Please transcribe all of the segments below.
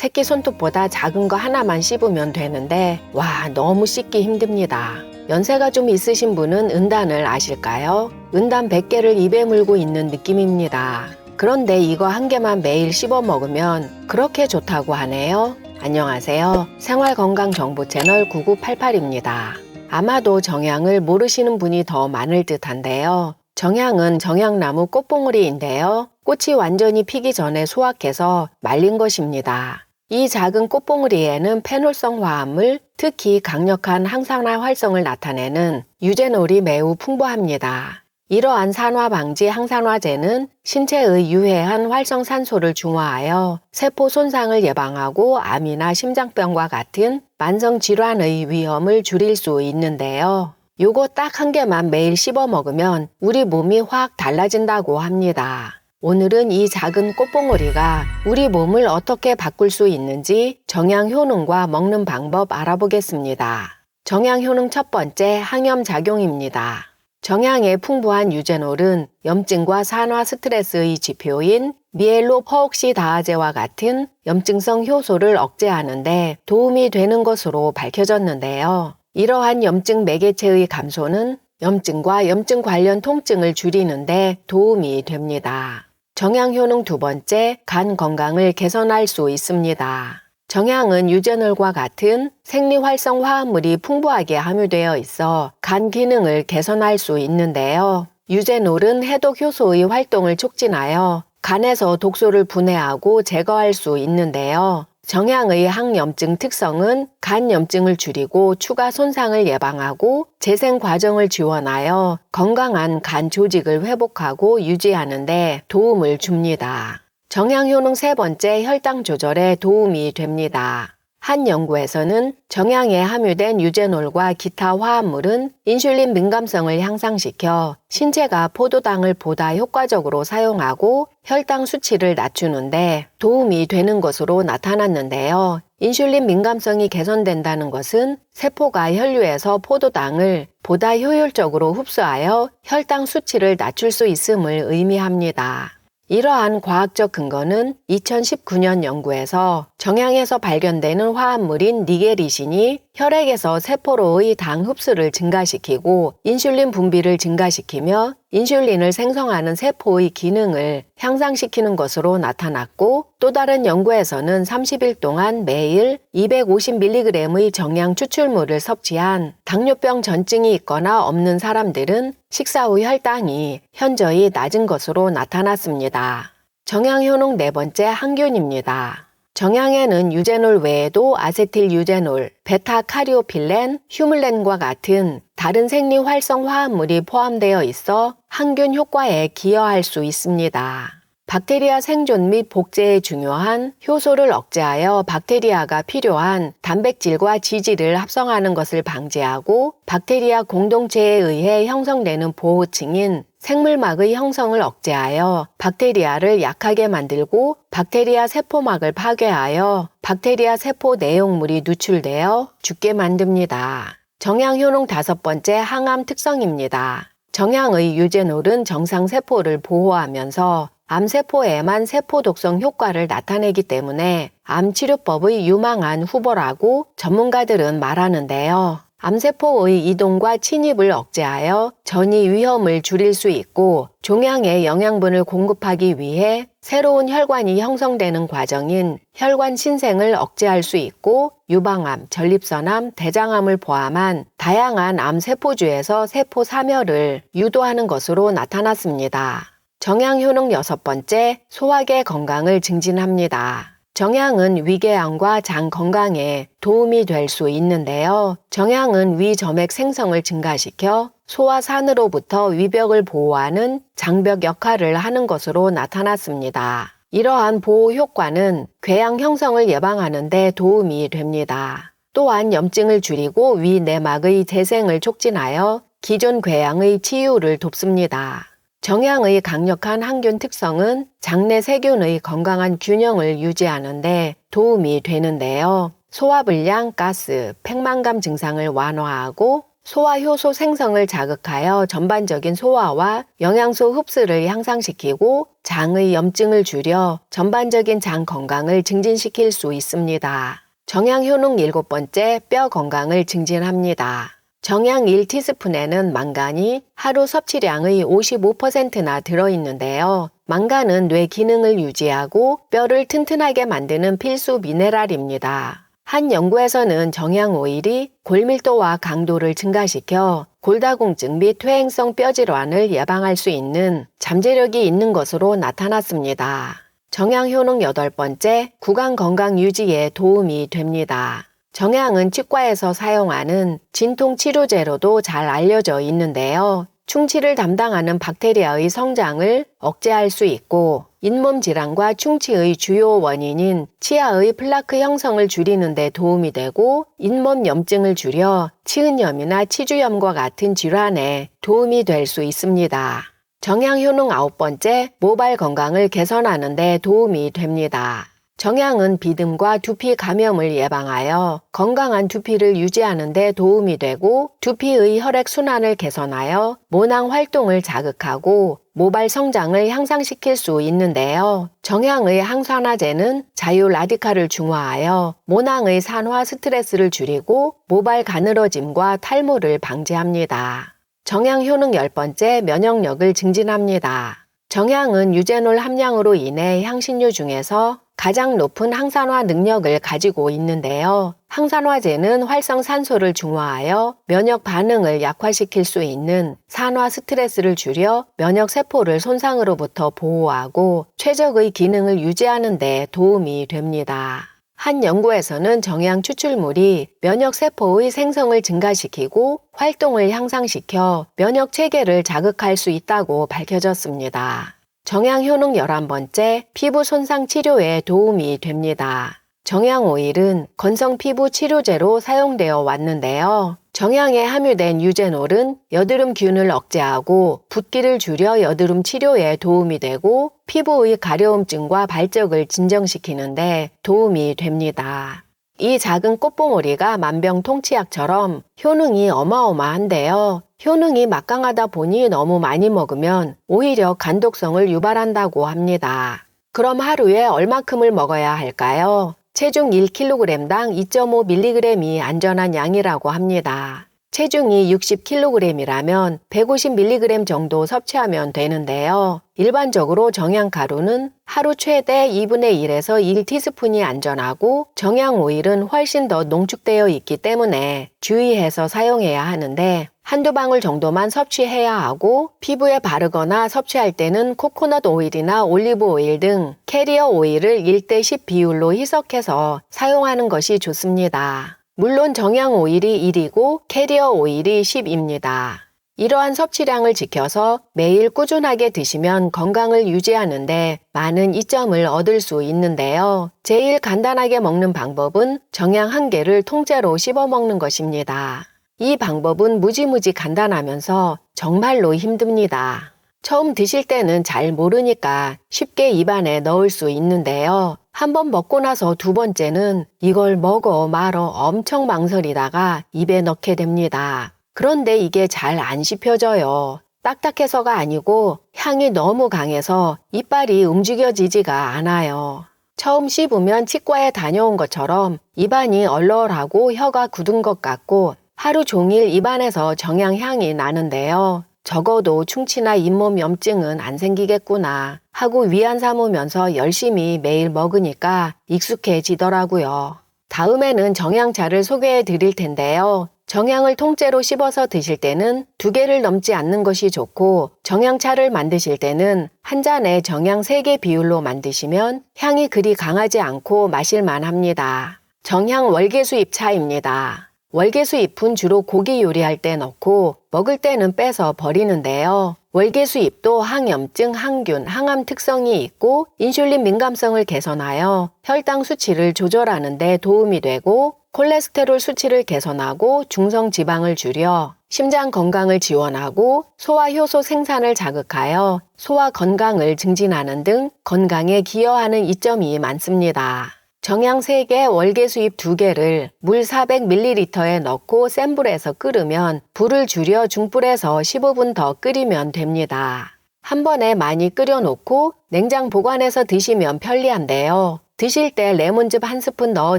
새끼 손톱보다 작은 거 하나만 씹으면 되는데 와 너무 씹기 힘듭니다. 연세가 좀 있으신 분은 은단을 아실까요? 은단 100개를 입에 물고 있는 느낌입니다. 그런데 이거 한 개만 매일 씹어 먹으면 그렇게 좋다고 하네요. 안녕하세요. 생활건강정보 채널 9988입니다. 아마도 정향을 모르시는 분이 더 많을 듯 한데요. 정향은 정향나무 꽃봉오리인데요. 꽃이 완전히 피기 전에 수확해서 말린 것입니다. 이 작은 꽃봉오리에는 페놀성 화합물, 특히 강력한 항산화 활성을 나타내는 유제놀이 매우 풍부합니다. 이러한 산화 방지 항산화제는 신체의 유해한 활성산소를 중화하여 세포 손상을 예방하고 암이나 심장병과 같은 만성 질환의 위험을 줄일 수 있는데요. 요거 딱 한 개만 매일 씹어 먹으면 우리 몸이 확 달라진다고 합니다. 오늘은 이 작은 꽃봉오리가 우리 몸을 어떻게 바꿀 수 있는지 정향 효능과 먹는 방법 알아보겠습니다. 정향 효능 첫 번째 항염 작용입니다. 정향의 풍부한 유제놀은 염증과 산화 스트레스의 지표인 미엘로 퍼옥시다아제와 같은 염증성 효소를 억제하는데 도움이 되는 것으로 밝혀졌는데요. 이러한 염증 매개체의 감소는 염증과 염증 관련 통증을 줄이는데 도움이 됩니다. 정향 효능 두 번째, 간 건강을 개선할 수 있습니다. 정향은 유제놀과 같은 생리활성 화합물이 풍부하게 함유되어 있어 간 기능을 개선할 수 있는데요. 유제놀은 해독 효소의 활동을 촉진하여 간에서 독소를 분해하고 제거할 수 있는데요. 정향의 항염증 특성은 간 염증을 줄이고 추가 손상을 예방하고 재생 과정을 지원하여 건강한 간 조직을 회복하고 유지하는데 도움을 줍니다. 정향 효능 세 번째 혈당 조절에 도움이 됩니다. 한 연구에서는 정향에 함유된 유제놀과 기타 화합물은 인슐린 민감성을 향상시켜 신체가 포도당을 보다 효과적으로 사용하고 혈당 수치를 낮추는데 도움이 되는 것으로 나타났는데요. 인슐린 민감성이 개선된다는 것은 세포가 혈류에서 포도당을 보다 효율적으로 흡수하여 혈당 수치를 낮출 수 있음을 의미합니다. 이러한 과학적 근거는 2019년 연구에서 정향에서 발견되는 화합물인 니게리신이 혈액에서 세포로의 당 흡수를 증가시키고 인슐린 분비를 증가시키며 인슐린을 생성하는 세포의 기능을 향상시키는 것으로 나타났고 또 다른 연구에서는 30일 동안 매일 250mg의 정량 추출물을 섭취한 당뇨병 전증이 있거나 없는 사람들은 식사 후 혈당이 현저히 낮은 것으로 나타났습니다. 정향 효능 네 번째 항균입니다. 정향에는 유제놀 외에도 아세틸 유제놀, 베타 카리오필렌, 휴물렌과 같은 다른 생리 활성 화합물이 포함되어 있어 항균 효과에 기여할 수 있습니다. 박테리아 생존 및 복제에 중요한 효소를 억제하여 박테리아가 필요한 단백질과 지질을 합성하는 것을 방지하고 박테리아 공동체에 의해 형성되는 보호층인 생물막의 형성을 억제하여 박테리아를 약하게 만들고 박테리아 세포막을 파괴하여 박테리아 세포 내용물이 누출되어 죽게 만듭니다. 정향 효능 다섯 번째 항암 특성입니다. 정향의 유제놀은 정상 세포를 보호하면서 암세포에만 세포 독성 효과를 나타내기 때문에 암치료법의 유망한 후보라고 전문가들은 말하는데요. 암세포의 이동과 침입을 억제하여 전이 위험을 줄일 수 있고 종양에 영양분을 공급하기 위해 새로운 혈관이 형성되는 과정인 혈관 신생을 억제할 수 있고 유방암, 전립선암, 대장암을 포함한 다양한 암세포주에서 세포 사멸을 유도하는 것으로 나타났습니다. 정향 효능 여섯 번째, 소화계 건강을 증진합니다. 정향은 위궤양과 장 건강에 도움이 될 수 있는데요. 정향은 위 점액 생성을 증가시켜 소화산으로부터 위벽을 보호하는 장벽 역할을 하는 것으로 나타났습니다. 이러한 보호 효과는 궤양 형성을 예방하는 데 도움이 됩니다. 또한 염증을 줄이고 위 내막의 재생을 촉진하여 기존 궤양의 치유를 돕습니다. 정향의 강력한 항균 특성은 장내 세균의 건강한 균형을 유지하는데 도움이 되는데요. 소화불량, 가스, 팽만감 증상을 완화하고 소화 효소 생성을 자극하여 전반적인 소화와 영양소 흡수를 향상시키고 장의 염증을 줄여 전반적인 장 건강을 증진시킬 수 있습니다. 정향 효능 일곱 번째 뼈 건강을 증진합니다. 정향 1티스푼에는 망간이 하루 섭취량의 55%나 들어있는데요. 망간은 뇌 기능을 유지하고 뼈를 튼튼하게 만드는 필수 미네랄입니다. 한 연구에서는 정향 오일이 골밀도와 강도를 증가시켜 골다공증 및 퇴행성 뼈 질환을 예방할 수 있는 잠재력이 있는 것으로 나타났습니다. 정향 효능 여덟 번째 구강 건강 유지에 도움이 됩니다. 정향은 치과에서 사용하는 진통 치료제로도 잘 알려져 있는데요. 충치를 담당하는 박테리아의 성장을 억제할 수 있고 잇몸 질환과 충치의 주요 원인인 치아의 플라크 형성을 줄이는 데 도움이 되고 잇몸 염증을 줄여 치은염이나 치주염과 같은 질환에 도움이 될 수 있습니다. 정향 효능 아홉 번째 모발 건강을 개선하는 데 도움이 됩니다. 정향은 비듬과 두피 감염을 예방하여 건강한 두피를 유지하는 데 도움이 되고 두피의 혈액 순환을 개선하여 모낭 활동을 자극하고 모발 성장을 향상시킬 수 있는데요. 정향의 항산화제는 자유 라디칼을 중화하여 모낭의 산화 스트레스를 줄이고 모발 가늘어짐과 탈모를 방지합니다. 정향 효능 열 번째 면역력을 증진합니다. 정향은 유제놀 함량으로 인해 향신료 중에서 가장 높은 항산화 능력을 가지고 있는데요. 항산화제는 활성산소를 중화하여 면역 반응을 약화시킬 수 있는 산화 스트레스를 줄여 면역 세포를 손상으로부터 보호하고 최적의 기능을 유지하는 데 도움이 됩니다. 한 연구에서는 정향 추출물이 면역 세포의 생성을 증가시키고 활동을 향상시켜 면역 체계를 자극할 수 있다고 밝혀졌습니다. 정향 효능 11번째 피부 손상 치료에 도움이 됩니다. 정향 오일은 건성 피부 치료제로 사용되어 왔는데요. 정향에 함유된 유제놀은 여드름균을 억제하고 붓기를 줄여 여드름 치료에 도움이 되고 피부의 가려움증과 발적을 진정시키는데 도움이 됩니다. 이 작은 꽃봉오리가 만병통치약처럼 효능이 어마어마한데요. 효능이 막강하다 보니 너무 많이 먹으면 오히려 간독성을 유발한다고 합니다. 그럼 하루에 얼마큼을 먹어야 할까요? 체중 1kg당 2.5mg이 안전한 양이라고 합니다. 체중이 60kg이라면 150mg 정도 섭취하면 되는데요. 일반적으로 정향가루는 하루 최대 2분의 1에서 1티스푼이 안전하고 정향 오일은 훨씬 더 농축되어 있기 때문에 주의해서 사용해야 하는데 한두 방울 정도만 섭취해야 하고 피부에 바르거나 섭취할 때는 코코넛 오일이나 올리브 오일 등 캐리어 오일을 1대 10 비율로 희석해서 사용하는 것이 좋습니다. 물론 정향 오일이 1이고 캐리어 오일이 10입니다. 이러한 섭취량을 지켜서 매일 꾸준하게 드시면 건강을 유지하는데 많은 이점을 얻을 수 있는데요. 제일 간단하게 먹는 방법은 정향 한 개를 통째로 씹어 먹는 것입니다. 이 방법은 무지무지 간단하면서 정말로 힘듭니다. 처음 드실 때는 잘 모르니까 쉽게 입안에 넣을 수 있는데요. 한번 먹고 나서 두 번째는 이걸 먹어 말어 엄청 망설이다가 입에 넣게 됩니다. 그런데 이게 잘 안 씹혀져요. 딱딱해서가 아니고 향이 너무 강해서 이빨이 움직여지지가 않아요. 처음 씹으면 치과에 다녀온 것처럼 입안이 얼얼하고 혀가 굳은 것 같고 하루 종일 입안에서 정향향이 나는데요. 적어도 충치나 잇몸 염증은 안 생기겠구나 하고 위안 삼으면서 열심히 매일 먹으니까 익숙해지더라고요. 다음에는 정향차를 소개해 드릴 텐데요. 정향을 통째로 씹어서 드실 때는 두 개를 넘지 않는 것이 좋고 정향차를 만드실 때는 한 잔에 정향 3개 비율로 만드시면 향이 그리 강하지 않고 마실만 합니다. 정향 월계수잎 차입니다. 월계수 잎은 주로 고기 요리할 때 넣고 먹을 때는 빼서 버리는데요. 월계수 잎도 항염증, 항균, 항암 특성이 있고 인슐린 민감성을 개선하여 혈당 수치를 조절하는 데 도움이 되고 콜레스테롤 수치를 개선하고 중성 지방을 줄여 심장 건강을 지원하고 소화 효소 생산을 자극하여 소화 건강을 증진하는 등 건강에 기여하는 이점이 많습니다. 정향 3개, 월계 수잎 2개를 물 400ml에 넣고 센 불에서 끓으면 불을 줄여 중불에서 15분 더 끓이면 됩니다. 한 번에 많이 끓여놓고 냉장 보관해서 드시면 편리한데요. 드실 때 레몬즙 한 스푼 넣어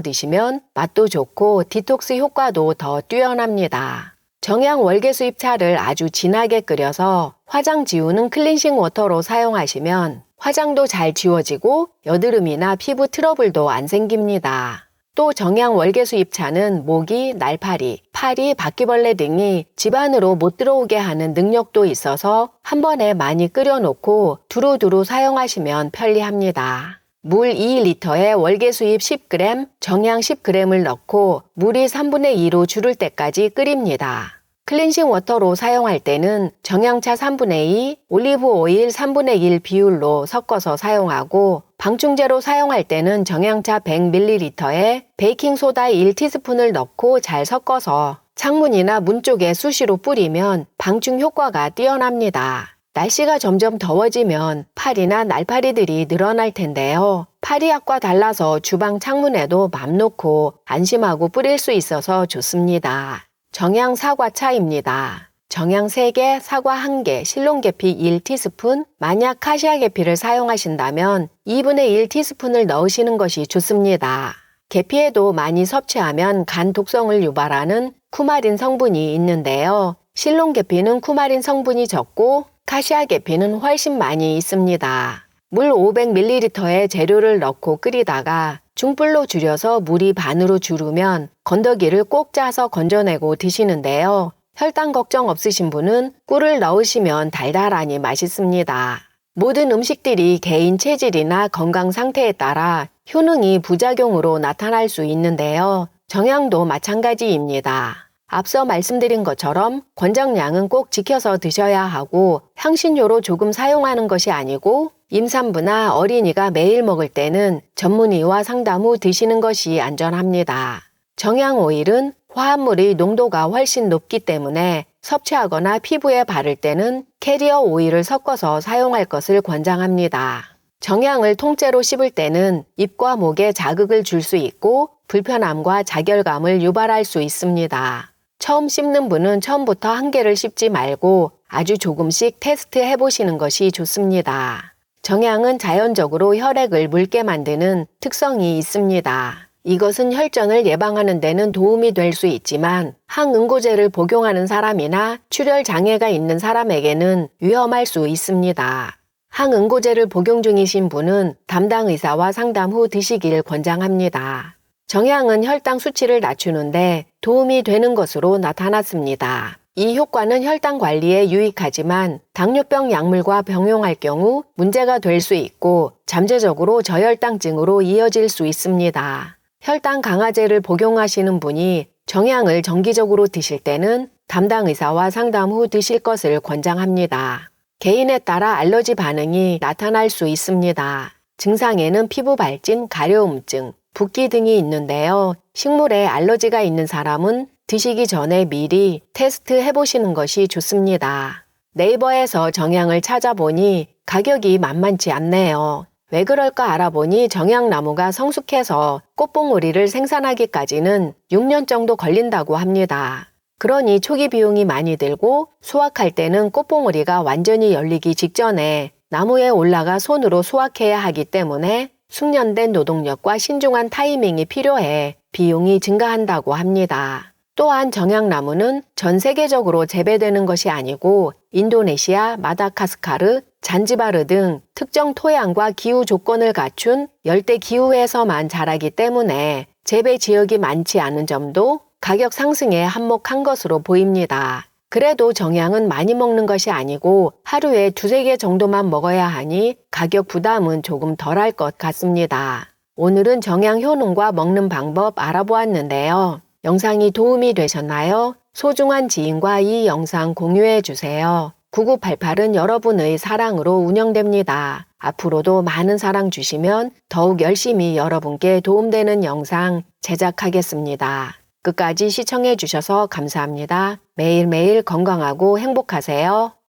드시면 맛도 좋고 디톡스 효과도 더 뛰어납니다. 정향 월계수잎 차를 아주 진하게 끓여서 화장 지우는 클렌싱 워터로 사용하시면 화장도 잘 지워지고 여드름이나 피부 트러블도 안 생깁니다. 또 정향 월계수잎 차는 모기, 날파리, 파리, 바퀴벌레 등이 집 안으로 못 들어오게 하는 능력도 있어서 한 번에 많이 끓여놓고 두루두루 사용하시면 편리합니다. 물 2리터에 월계 수잎 10g, 정향 10g을 넣고 물이 3분의 2로 줄을 때까지 끓입니다. 클렌싱 워터로 사용할 때는 정향차 3분의 2, 올리브 오일 3분의 1 비율로 섞어서 사용하고 방충제로 사용할 때는 정향차 100ml에 베이킹소다 1티스푼을 넣고 잘 섞어서 창문이나 문 쪽에 수시로 뿌리면 방충 효과가 뛰어납니다. 날씨가 점점 더워지면 파리나 날파리들이 늘어날 텐데요. 파리약과 달라서 주방 창문에도 맘 놓고 안심하고 뿌릴 수 있어서 좋습니다. 정향 사과차입니다. 정향 3개, 사과 1개, 실론계피 1티스푼, 만약 카시아 계피를 사용하신다면 2분의 1티스푼을 넣으시는 것이 좋습니다. 계피에도 많이 섭취하면 간 독성을 유발하는 쿠마린 성분이 있는데요. 실론 계피는 쿠마린 성분이 적고 카시아 계피는 훨씬 많이 있습니다. 물 500ml에 재료를 넣고 끓이다가 중불로 줄여서 물이 반으로 줄으면 건더기를 꼭 짜서 건져내고 드시는데요. 혈당 걱정 없으신 분은 꿀을 넣으시면 달달하니 맛있습니다. 모든 음식들이 개인 체질이나 건강 상태에 따라 효능이 부작용으로 나타날 수 있는데요. 정향도 마찬가지입니다. 앞서 말씀드린 것처럼 권장량은 꼭 지켜서 드셔야 하고 향신료로 조금 사용하는 것이 아니고 임산부나 어린이가 매일 먹을 때는 전문의와 상담 후 드시는 것이 안전합니다. 정향 오일은 화합물의 농도가 훨씬 높기 때문에 섭취하거나 피부에 바를 때는 캐리어 오일을 섞어서 사용할 것을 권장합니다. 정향을 통째로 씹을 때는 입과 목에 자극을 줄 수 있고 불편함과 자결감을 유발할 수 있습니다. 처음 씹는 분은 처음부터 한 개를 씹지 말고 아주 조금씩 테스트 해보시는 것이 좋습니다. 정향은 자연적으로 혈액을 묽게 만드는 특성이 있습니다. 이것은 혈전을 예방하는 데는 도움이 될 수 있지만 항응고제를 복용하는 사람이나 출혈 장애가 있는 사람에게는 위험할 수 있습니다. 항응고제를 복용 중이신 분은 담당 의사와 상담 후 드시길 권장합니다. 정향은 혈당 수치를 낮추는데 도움이 되는 것으로 나타났습니다. 이 효과는 혈당 관리에 유익하지만 당뇨병 약물과 병용할 경우 문제가 될 수 있고 잠재적으로 저혈당증으로 이어질 수 있습니다. 혈당 강화제를 복용하시는 분이 정향을 정기적으로 드실 때는 담당 의사와 상담 후 드실 것을 권장합니다. 개인에 따라 알러지 반응이 나타날 수 있습니다. 증상에는 피부 발진, 가려움증, 붓기 등이 있는데요. 식물에 알러지가 있는 사람은 드시기 전에 미리 테스트 해보시는 것이 좋습니다. 네이버에서 정향을 찾아보니 가격이 만만치 않네요. 왜 그럴까 알아보니 정향나무가 성숙해서 꽃봉오리를 생산하기까지는 6년 정도 걸린다고 합니다. 그러니 초기 비용이 많이 들고 수확할 때는 꽃봉오리가 완전히 열리기 직전에 나무에 올라가 손으로 수확해야 하기 때문에 숙련된 노동력과 신중한 타이밍이 필요해 비용이 증가한다고 합니다. 또한 정향나무는 전 세계적으로 재배되는 것이 아니고 인도네시아, 마다카스카르, 잔지바르 등 특정 토양과 기후 조건을 갖춘 열대 기후에서만 자라기 때문에 재배 지역이 많지 않은 점도 가격 상승에 한몫한 것으로 보입니다. 그래도 정향은 많이 먹는 것이 아니고 하루에 두세 개 정도만 먹어야 하니 가격 부담은 조금 덜할 것 같습니다. 오늘은 정향 효능과 먹는 방법 알아보았는데요. 영상이 도움이 되셨나요? 소중한 지인과 이 영상 공유해 주세요. 9988은 여러분의 사랑으로 운영됩니다. 앞으로도 많은 사랑 주시면 더욱 열심히 여러분께 도움되는 영상 제작하겠습니다. 끝까지 시청해 주셔서 감사합니다. 매일매일 건강하고 행복하세요.